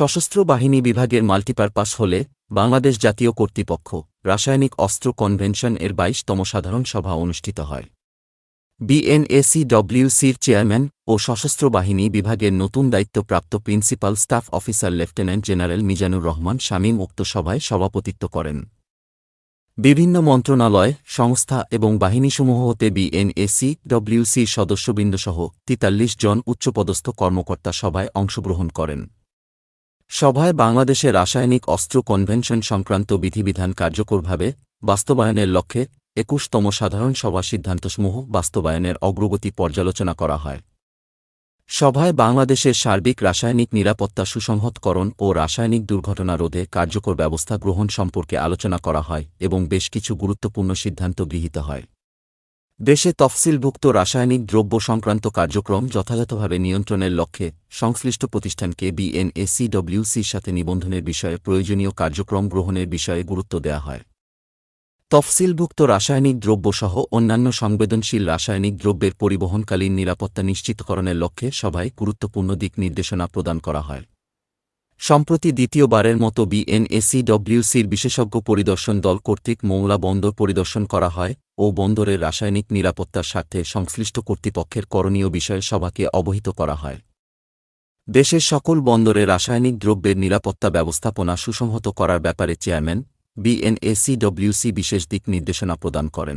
সশস্ত্র বাহিনী বিভাগের মাল্টিপারপাস হলে বাংলাদেশ জাতীয় কর্তৃপক্ষ রাসায়নিক অস্ত্র কনভেনশন এর বাইশতম সাধারণ সভা অনুষ্ঠিত হয়। বিএনএসিডব্লিউসির চেয়ারম্যান ও সশস্ত্র বাহিনী বিভাগের নতুন দায়িত্বপ্রাপ্ত principal staff officer lieutenant general Mizanur Rahman Shamim উক্ত সভায় সভাপতিত্ব করেন। বিভিন্ন মন্ত্রণালয়, সংস্থা এবং বাহিনীসমূহ হতে বিএনএসি ডব্লিউসির সদস্যবৃন্দসহ তিতাল্লিশ জন উচ্চপদস্থ কর্মকর্তা সভায় অংশগ্রহণ করেন। সভায় বাংলাদেশে রাসায়নিক অস্ত্র কনভেনশন সংক্রান্ত বিধিবিধান কার্যকরভাবে বাস্তবায়নের লক্ষ্যে একুশতম সাধারণ সভা সিদ্ধান্তসমূহ বাস্তবায়নের অগ্রগতি পর্যালোচনা করা হয়। সভায় বাংলাদেশের সার্বিক রাসায়নিক নিরাপত্তা সুসংহতকরণ ও রাসায়নিক দুর্ঘটনা রোধে কার্যকর ব্যবস্থা গ্রহণ সম্পর্কে আলোচনা করা হয় এবং বেশ কিছু গুরুত্বপূর্ণ সিদ্ধান্ত গৃহীত হয়। দেশে তফসিলভুক্ত রাসায়নিক দ্রব্য সংক্রান্ত কার্যক্রম যথাযথভাবে নিয়ন্ত্রণের লক্ষ্যে সংশ্লিষ্ট প্রতিষ্ঠানকে বিএনএসিডব্লিউসির সাথে নিবন্ধনের বিষয়ে প্রয়োজনীয় কার্যক্রম গ্রহণের বিষয়ে গুরুত্ব দেওয়া হয়। তফসিলভুক্ত রাসায়নিক দ্রব্যসহ অন্যান্য সংবেদনশীল রাসায়নিক দ্রব্যের পরিবহনকালীন নিরাপত্তা নিশ্চিতকরণের লক্ষ্যে সভায় গুরুত্বপূর্ণ দিক নির্দেশনা প্রদান করা হয়। সম্প্রতি দ্বিতীয়বারের মতো বিএনএসিডব্লিউসির বিশেষজ্ঞ পরিদর্শন দল কর্তৃক মৌলা বন্দর পরিদর্শন করা হয় ও বন্দরের রাসায়নিক নিরাপত্তার স্বার্থে সংশ্লিষ্ট কর্তৃপক্ষের করণীয় বিষয়ে সভাকে অবহিত করা হয়। দেশের সকল বন্দরে রাসায়নিক দ্রব্যের নিরাপত্তা ব্যবস্থাপনা সুসংহত করার ব্যাপারে চেয়ারম্যান বিএনএসিডব্লিউসি বিশেষ দিক নির্দেশনা প্রদান করেন।